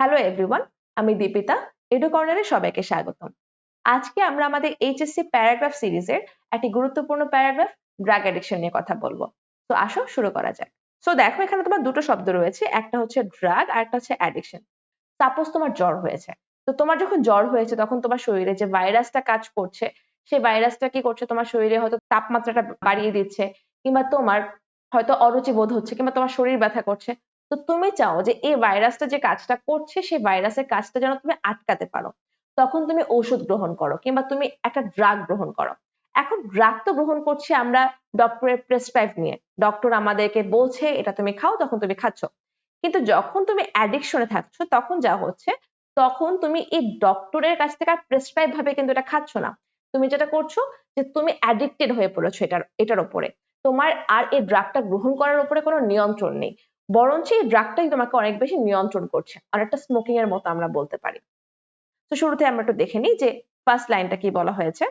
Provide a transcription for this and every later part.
Hello everyone আমি Dipita. Edu কর্নারে সবাইকে স্বাগতম। আজকে আমরা আমাদের এইচএসসি প্যারাগ্রাফ সিরিজের একটি গুরুত্বপূর্ণ প্যারাগ্রাফ ড্রাগ অ্যাডিকশন নিয়ে কথা বলব। তো আসো, শুরু করা যাক। সো দেখো, এখানে তোমার দুটো শব্দ রয়েছে। একটা হচ্ছে ড্রাগ আর একটা হচ্ছে অ্যাডিকশন সাপোজ তোমার জ্বর হয়েছে। তো তোমার যখন জ্বর হয়েছে, তখন তোমার শরীরে যে ভাইরাসটা কাজ করছে, সেই ভাইরাসটা কি করছে? তোমার শরীরে হয়তো তাপমাত্রাটা বাড়িয়ে দিচ্ছে, কিংবা তোমার হয়তো অরুচি বোধ হচ্ছে, কিংবা তোমার শরীর ব্যথা করছে। তো তুমি চাও যে এই ভাইরাসটা যে কাজটা করছে, সেই ভাইরাসের কাজটা যেন তুমি আটকাতে পারো। তখন তুমি ওষুধ গ্রহণ করো কিংবা তুমি একটা ড্রাগ গ্রহণ করো। এখন ড্রাগ তো গ্রহণ করছি আমরা ডক্টরের প্রেসক্রাইব নিয়ে। ডক্টর আমাদেরকে বলছে, এটা তুমি খাও, তখন তুমি খাচ্ছ। কিন্তু যখন তুমি অ্যাডিকশনে থাকছো, তখন যা হচ্ছে, তখন তুমি এই ডক্টরের কাছ থেকে আর প্রেসক্রাইব ভাবে কিন্তু এটা খাচ্ছ না। তুমি যেটা করছ, যে তুমি অ্যাডিক্টেড হয়ে পড়েছো এটার এটার উপরে তোমার আর এই ড্রাগটা গ্রহণ করার উপরে কোনো নিয়ন্ত্রণ নেই। বরঞ্চ এই ড্রাগটাই তোমাকে অনেক বেশি নিয়ন্ত্রণ করছে। অনেকটা স্মোকিং এর মতো আমরা বলতে পারি। তো শুরুতে আমরা একটু দেখে নিই যে ফার্স্ট লাইনটা কি বলা হয়েছে?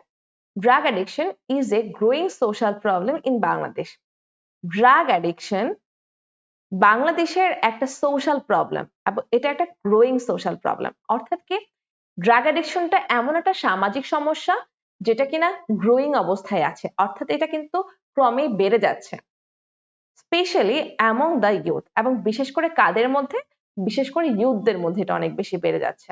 Drug addiction is a growing social problem in Bangladesh drug addiction বাংলাদেশের একটা সোশ্যাল প্রবলেম এবং এটা একটা গ্রোয়িং সোশ্যাল প্রবলেম অর্থাৎ কি? ড্রাগ অ্যাডিকশনটা এমন একটা সামাজিক সমস্যা, যেটা কিনা গ্রোয়িং অবস্থায় আছে। অর্থাৎ এটা কিন্তু ক্রমেই বেড়ে যাচ্ছে। স্পেশালি অ্যামং দ্য ইউথ এবং বিশেষ করে কাদের মধ্যে? বিশেষ করে ইউথদের মধ্যে এটা অনেক বেশি বেড়ে যাচ্ছে।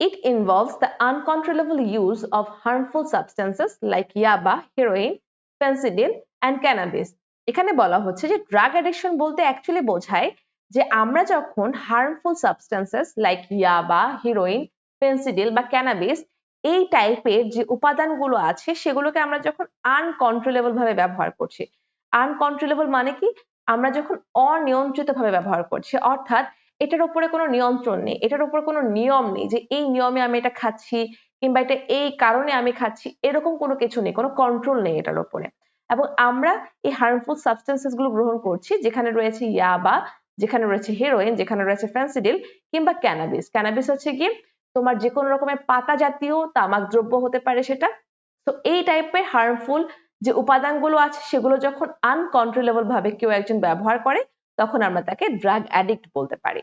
It involves the uncontrollable use of harmful substances like yaba heroin Phensedyl and cannabis এখানে বলা হচ্ছে যে ড্রাগ অ্যাডিকশন বলতে অ্যাকচুয়ালি বোঝায় যে আমরা যখন harmful substances like yaba heroin Phensedyl বা ক্যানাবিস এই টাইপের যে উপাদানগুলো আছে সেগুলোকে আমরা যখন আনকন্ট্রোলেবল ভাবে ব্যবহার করছি আনকন্ট্রোলেবল মানে কি? আমরা যখন অনিয়ন্ত্রিত ভাবে ব্যবহার করছি, অর্থাৎ এটার উপরে কোনো নিয়ন্ত্রণ নেই, এটার উপর কোনো নিয়ম নেই যে এই নিয়মে আমি এটা খাচ্ছি কিংবা এটা এই কারণে আমি খাচ্ছি, এরকম কোনো কিছু নেই, কোনো কন্ট্রোল নেই এটার উপরে। এবং আমরা এই হার্মফুল সাবস্টেন্সেসগুলো গ্রহণ করছি, যেখানে রয়েছে ইয়াবা, যেখানে রয়েছে হেরোইন যেখানে রয়েছে ফ্যান্সিডিল কিংবা ক্যানাবিস ক্যানাবিস হচ্ছে গিয়ে তোমার যে কোনো রকমের পাতা জাতীয় তামাক দ্রব্য হতে পারে সেটা। তো এই টাইপের হার্মফুল যে উপাদানগুলো আছে সেগুলো যখন আনকন্ট্রোলেবল ভাবে কেউ একজন ব্যবহার করে, তখন আমরা তাকে ড্রাগ অ্যাডিক্ট বলতে পারি।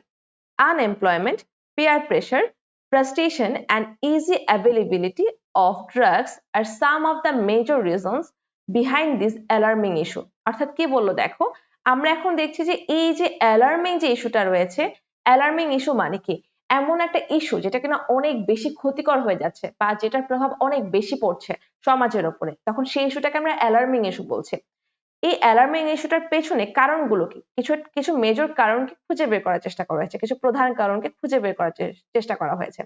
Unemployment peer pressure frustration and easy availability of drugs are some of the major reasons behind this alarming issue. অর্থাৎ কি বলল দেখো, আমরা এখন দেখছি যে এই যে অ্যালার্মিং যে ইস্যুটা রয়েছে অ্যালার্মিং ইস্যু মানে কি? এমন একটা ইস্যু যেটা কিনা অনেক বেশি ক্ষতিকর হয়ে যাচ্ছে বা যেটার প্রভাব অনেক বেশি পড়ছে। সমাজের ওপরে। তখন সেই ইস্যুটাকে আমরা অ্যালার্মিং ইস্যু বলছি। এই অ্যালার্মিং ইস্যুটার পেছনে কারণগুলো কি কিছু কিছু মেজর কারণকে খুঁজে বের করার চেষ্টা করা হয়েছে। কিছু প্রধান কারণকে খুঁজে বের করার চেষ্টা করা হয়েছে।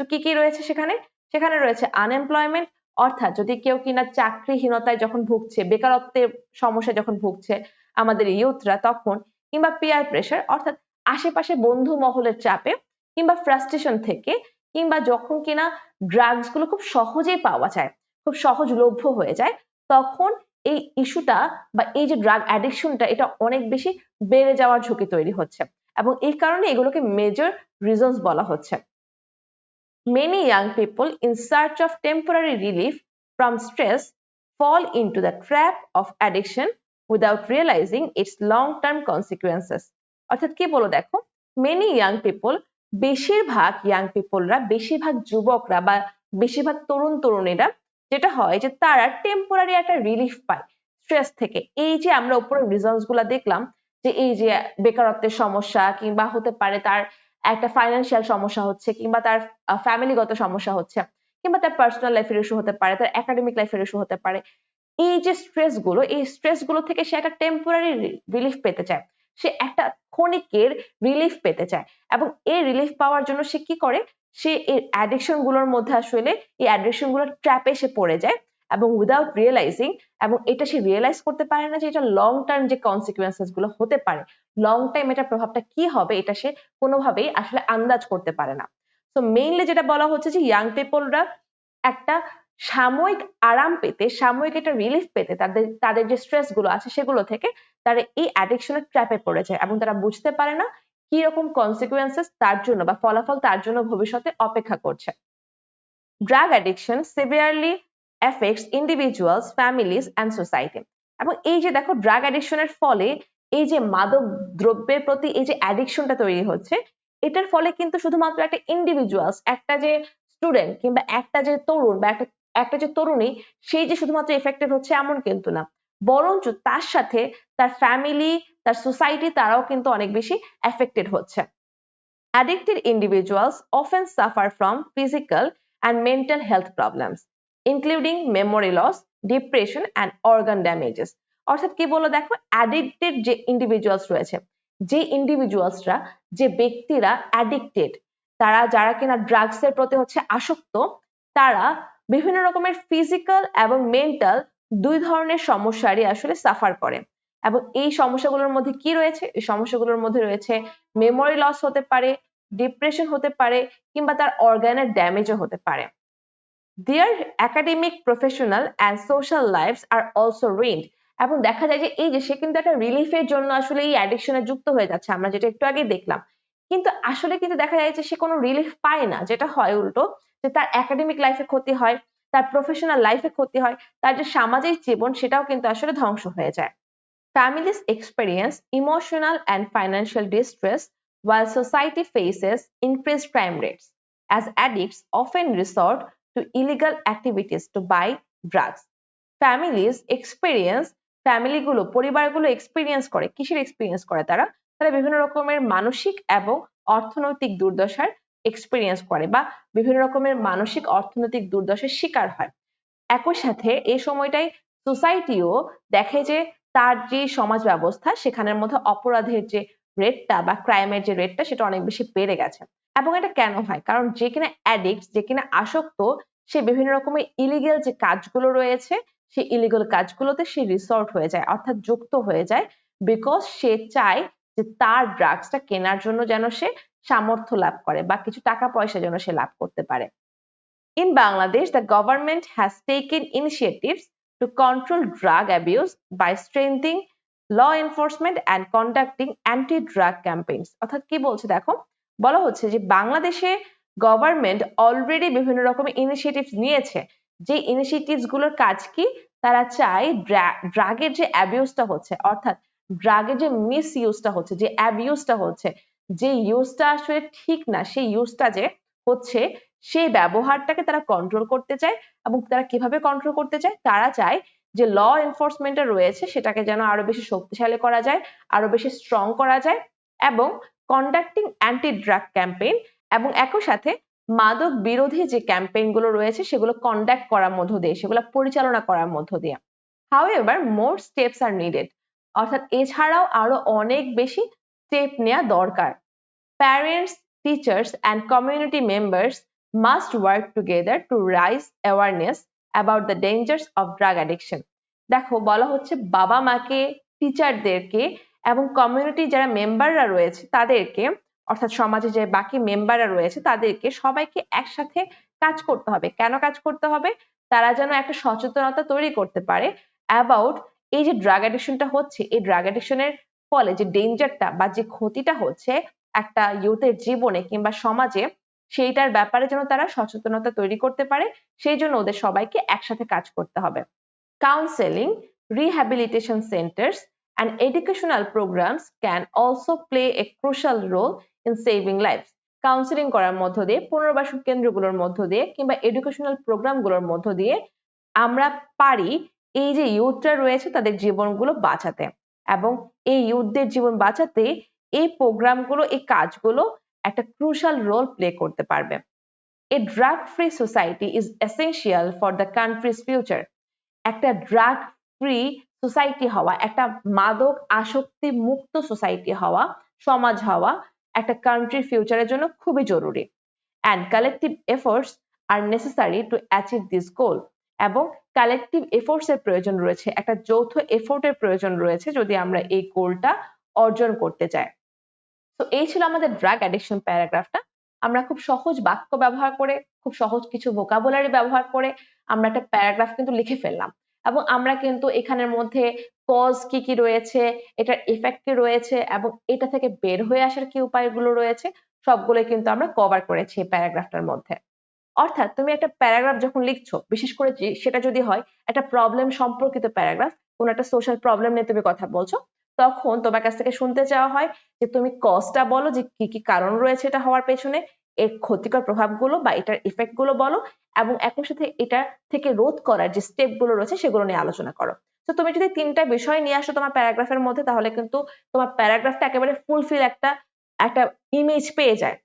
তো কি কি রয়েছে সেখানে? সেখানে রয়েছে আনএমপ্লয়মেন্ট অর্থাৎ যদি কেউ কিনা চাকরিহীনতায় যখন ভুগছে, বেকারত্বের সমস্যা যখন ভুগছে আমাদের ইউথরা তখন কিংবা পিয়ার প্রেশার অর্থাৎ আশেপাশে বন্ধু মহলের চাপে কিংবা ফ্রাস্ট্রেশন থেকে কিংবা যখন কিনা ড্রাগসগুলো খুব সহজেই পাওয়া যায় খুব সহজলভ্য হয়ে যায়, তখন এই ইস্যুটা বা এই যে ড্রাগ অ্যাডিকশনটা এটা অনেক বেশি বেড়ে যাওয়ার ঝুঁকি তৈরি হচ্ছে এবং এই কারণে এগুলোকে মেজর রিজনস বলা হচ্ছে। Many young people in search of temporary relief from stress fall into the trap of addiction without realizing its long term consequences অর্থাৎ কি বলো দেখো? মেনি ইয়াং পিপল বেশিরভাগ ইয়াং পিপলরা বেশিরভাগ যুবকরা বা বেশিরভাগ তরুণ তরুণীরা যেটা হয় যে তারা টেম্পোরারি একটা রিলিফ পায় স্ট্রেস থেকে। এই যে আমরা উপরে রিজনসগুলা দেখলাম যে এই যে বেকারত্বের সমস্যা কিংবা হতে পারে তার একটা ফাইন্যান্সিয়াল সমস্যা হচ্ছে কিংবা তার ফ্যামিলিগত সমস্যা হচ্ছে কিংবা তার পার্সোনাল লাইফের ইস্যু হতে পারে, তার একাডেমিক লাইফের ইস্যু হতে পারে। এই যে স্ট্রেসগুলো, এই স্ট্রেসগুলো থেকে সে একটা টেম্পোরারি রিলিফ পেতে চায়। সে একটা ক্ষণিকের রিলিফ পেতে চায় এবং এই রিলিফ পাওয়ার জন্য সে কি করে? সে এই অ্যাডিকশনগুলোর মধ্যে আসলে এই অ্যাডিকশনগুলোর ট্র্যাপে সে পড়ে যায় এবং উইদাউট রিয়েলাইজিং এবং এটা সে রিয়েলাইজ করতে পারে না যে এটা লং টার্ম যে কনসিকুয়েন্সেসগুলো হতে পারে। লং টাইম এটার প্রভাবটা কি হবে এটা সে কোনোভাবেই আসলে আন্দাজ করতে পারে না। তো মেইনলি যেটা বলা হচ্ছে যে ইয়াং পিপলরা একটা সাময়িক আরাম পেতে, সাময়িক একটা রিলিফ পেতে তাদের তাদের যে স্ট্রেসগুলো আছে সেগুলো থেকে তারা এই অ্যাডিকশনের ট্র্যাপে পড়ে যায় এবং তারা বুঝতে পারে না কি রকম কনসিকুয়েন্সেস তার জন্য বা ফলাফল তার জন্য ভবিষ্যতে অপেক্ষা করছে? Drug addiction severely affects individuals families and society এবং এই যে দেখো ড্রাগ অ্যাডিকশনের ফলে এই যে মাদক দ্রব্যের প্রতি এই যে অ্যাডিকশনটা তৈরি হচ্ছে, এটার ফলে কিন্তু শুধুমাত্র একটা ইন্ডিভিজুয়ালস একটা যে স্টুডেন্ট কিংবা একটা যে তরুণ বা একটা একটা যে তরুণী, সেই যে শুধুমাত্র এফেক্টেড হচ্ছে এমন কিন্তু না। বরঞ্চ তার সাথে তার ফ্যামিলি তার সোসাইটি তারাও কিন্তু অনেক বেশি এফেক্টেড হচ্ছে Addicted individuals often suffer from physical and mental health problems, including memory loss, depression, and organ damages. অর্থাৎ কি বলো দেখো অ্যাডিক্টেড যে ইন্ডিভিজুয়ালস রয়েছে যে ইন্ডিভিজুয়ালসরা যে ব্যক্তিরা অ্যাডিক্টেড তারা যারা কিনা ড্রাগসের প্রতি হচ্ছে আসক্ত তারা বিভিন্ন রকমের ফিজিক্যাল এবং মেন্টাল দুই ধরনের সমস্যারই আসলে সাফার করে। এবং এই সমস্যাগুলোর মধ্যে কি রয়েছে? এই সমস্যাগুলোর মধ্যে রয়েছে মেমোরি লস হতে পারে ডিপ্রেশন হতে পারে, কিংবা তার অর্গানের ড্যামেজও হতে পারে। Their academic professional and social lifes are also ruined এবং দেখা যায় যে এই যে সে কিন্তু একটা রিলিফের জন্য আসলে এই অ্যাডিকশনে যুক্ত হয়ে যাচ্ছে, আমরা যেটা একটু আগে দেখলাম। কিন্তু আসলে কিন্তু দেখা যায় যে সে কোনো রিলিফ পায় না, যেটা হয় উল্টো, যে তার একাডেমিক লাইফে ক্ষতি হয়। তার প্রফেশনাল লাইফে ক্ষতি হয়, তার যে সামাজিক জীবন সেটাও কিন্তু আসলে ধ্বংস হয়ে যায়। Families experience emotional and financial distress while society faces increase crime rates as addicts often resort to illegal activities to buy drugs families experience ফ্যামিলিগুলো পরিবারগুলো এক্সপিরিয়েন্স করে কিসের এক্সপিরিয়েন্স করে তারা। তারা বিভিন্ন রকমের মানসিক এবং অর্থনৈতিক দুর্দশার এক্সপিরিয়েন্স করে বা বিভিন্ন রকমের মানসিক অর্থনৈতিক দুর্দশার শিকার হয়। একই সাথে এই সময়টাই সোসাইটিও দেখে যে তার যে সমাজ ব্যবস্থা, সেখানের মধ্যে অপরাধের যে রেটটা বা ক্রাইমের যে রেটটা সেটা অনেক বেশি বেড়ে গেছে। এবং এটা কেন হয়? কারণ যে কিনা অ্যাডিক্ট যে কিনা আসক্ত, সে বিভিন্ন রকমের ইলিগেল যে কাজগুলো রয়েছে, সেই ইলিগেল কাজগুলোতে সে রিসর্ট হয়ে যায়, অর্থাৎ যুক্ত হয়ে যায় বিকজ সে চায় যে তার ড্রাগসটা কেনার জন্য যেন সে সামর্থ্য লাভ করে বা কিছু টাকা পয়সা যেন সে লাভ করতে পারে। In Bangladesh, the government has taken initiatives to control drug abuse by strengthening law enforcement and conducting anti-drug campaigns. অর্থাৎ কি বলছে দেখো? বলা হচ্ছে যে বাংলাদেশে গভর্নমেন্ট অলরেডি বিভিন্ন রকমের ইনিশিয়েটিভস নিয়েছে। যে ইনিশিয়েটিভসগুলোর কাজ কি? তারা চায় ড্রাগের যে অ্যাবিউজটা হচ্ছে অর্থাৎ ড্রাগের যে মিস ইউজটা হচ্ছে যে অ্যাবিউজটা হচ্ছে যে ইউজটা আসলে ঠিক না, সেই ইউজটা যে হচ্ছে, সেই ব্যবহারটাকে তারা কন্ট্রোল করতে চায় এবং তারা কীভাবে কন্ট্রোল করতে চায়? তারা চায় যে ল এনফোর্সমেন্টটা রয়েছে, সেটাকে যেন আরও বেশি শক্তিশালী করা যায়, আরও বেশি স্ট্রং করা যায় এবং কন্ডাক্টিং অ্যান্টি ড্রাগ ক্যাম্পেইন এবং একই সাথে মাদক বিরোধী যে ক্যাম্পেইনগুলো রয়েছে, সেগুলো কন্ডাক্ট করার মধ্য দিয়ে, সেগুলো পরিচালনা করার মধ্য দিয়ে। However more steps are needed অর্থাৎ এছাড়াও আরও অনেক বেশি স্টেপ নেওয়া দরকার। Parents teachers and community members must work together to raise awareness about the dangers of drug addiction দেখো, বলা হচ্ছে বাবা মাকে টিচারদেরকে এবং কমিউনিটি যারা মেম্বাররা রয়েছে তাদেরকে, অর্থাৎ সমাজে যে বাকি মেম্বাররা রয়েছে তাদেরকে সবাইকে একসাথে কাজ করতে হবে। কেন কাজ করতে হবে? তারা যেন একটা সচেতনতা তৈরি করতে পারে অ্যাবাউট এই যে ড্রাগ অ্যাডিকশনটা হচ্ছে, এই ড্রাগ অ্যাডিকশনের ফলে যে ডেঞ্জারটা বা যে ক্ষতিটা হচ্ছে একটা ইউথের জীবনে কিংবা সমাজে, সেইটার ব্যাপারে যেন তারা সচেতনতা তৈরি করতে পারে, সেই জন্য ওদের সবাইকে একসাথে কাজ করতে হবে counselling rehabilitation centres and educational programs can also play a crucial role in saving lives. Counselling করার মধ্য দিয়ে, পুনর্বাসন কেন্দ্রগুলোর মধ্য দিয়ে কিংবা এডুকেশনাল প্রোগ্রামগুলোর মধ্য দিয়ে আমরা পারি এই যে ইউথরা রয়েছে তাদের জীবনগুলো বাঁচাতে এবং এই ইউথদের জীবন বাঁচাতে এই প্রোগ্রামগুলো এই কাজগুলো একটা ক্রুশাল রোল প্লে করতে পারবে। A drug free society is essential for the country's future একটা ড্রাগ ফ্রি সোসাইটি হওয়া, একটা মাদক আসক্তি মুক্ত সোসাইটি হওয়া, সমাজ হওয়া একটা কান্ট্রির ফিউচারের জন্য খুবই জরুরি। And collective efforts are necessary to achieve this goal এবং কালেকটিভ এফোর্টস এর প্রয়োজন রয়েছে। একটা যৌথ এফোর্টের প্রয়োজন রয়েছে যদি আমরা এই গোলটা অর্জন করতে চাই। তো এই ছিল আমাদের ড্রাগ অ্যাডিকশন প্যারাগ্রাফটা। আমরা খুব সহজ বাক্য ব্যবহার করে, খুব সহজ কিছু ভোকাবুলারি ব্যবহার করে আমরা একটা প্যারাগ্রাফ কিন্তু লিখে ফেললাম। এবং আমরা কিন্তু এখানের মধ্যে কজ কি কি রয়েছে, এটার ইফেক্ট কি রয়েছে এবং এটা থেকে বের হয়ে আসার কি উপায়গুলো রয়েছে সবগুলো কিন্তু আমরা কভার করেছি প্যারাগ্রাফটার মধ্যে। অর্থাৎ তুমি একটা প্যারাগ্রাফ যখন লিখছো, বিশেষ করে সেটা যদি হয়, একটা প্রবলেম সম্পর্কিত প্যারাগ্রাফ, কোন একটা সোশ্যাল প্রবলেম নিয়ে তুমি কথা বলছো, তখন তোমার কাছ থেকে শুনতে চাওয়া হয় যে তুমি কজটা বলো, যে কি কি কারণ রয়েছে এটা হওয়ার পেছনে, এর ক্ষতিকর প্রভাবগুলো বা এটার ইফেক্টগুলো বলো এবং একই সাথে এটা থেকে রোধ করার যে স্টেপগুলো রয়েছে সেগুলো নিয়ে আলোচনা করো। তো তুমি যদি তিনটা বিষয় নিয়ে আসো তোমার প্যারাগ্রাফের মধ্যে, তাহলে কিন্তু তোমার প্যারাগ্রাফটা একেবারে ফুলফিল একটা একটা ইমেজ পেয়ে যায়।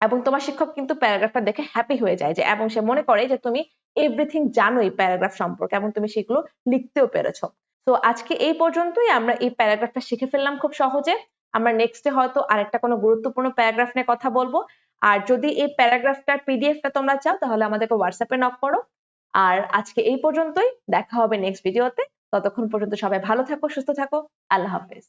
এবং তোমার শিক্ষক কিন্তু প্যারাগ্রাফটা দেখে হ্যাপি হয়ে যায় যে, এবং সে মনে করে যে, তুমি এভরিথিং জানো এই প্যারাগ্রাফ সম্পর্কে এবং তুমি সেগুলো লিখতেও পেরেছ। তো আজকে এই পর্যন্তই, আমরা এই প্যারাগ্রাফটা শিখে ফেললাম খুব সহজে। আমরা নেক্সটে হয়তো আরেকটা কোনো গুরুত্বপূর্ণ প্যারাগ্রাফ নিয়ে কথা বলব। আর যদি এই প্যারাগ্রাফটার পিডিএফটা তোমরা চাও, তাহলে আমাদেরকে হোয়াটসঅ্যাপে নক করো। আর আজকে এই পর্যন্তই, দেখা হবে নেক্সট ভিডিওতে ততক্ষণ পর্যন্ত সবাই ভালো থাকো, সুস্থ থাকো। আল্লাহ হাফেজ।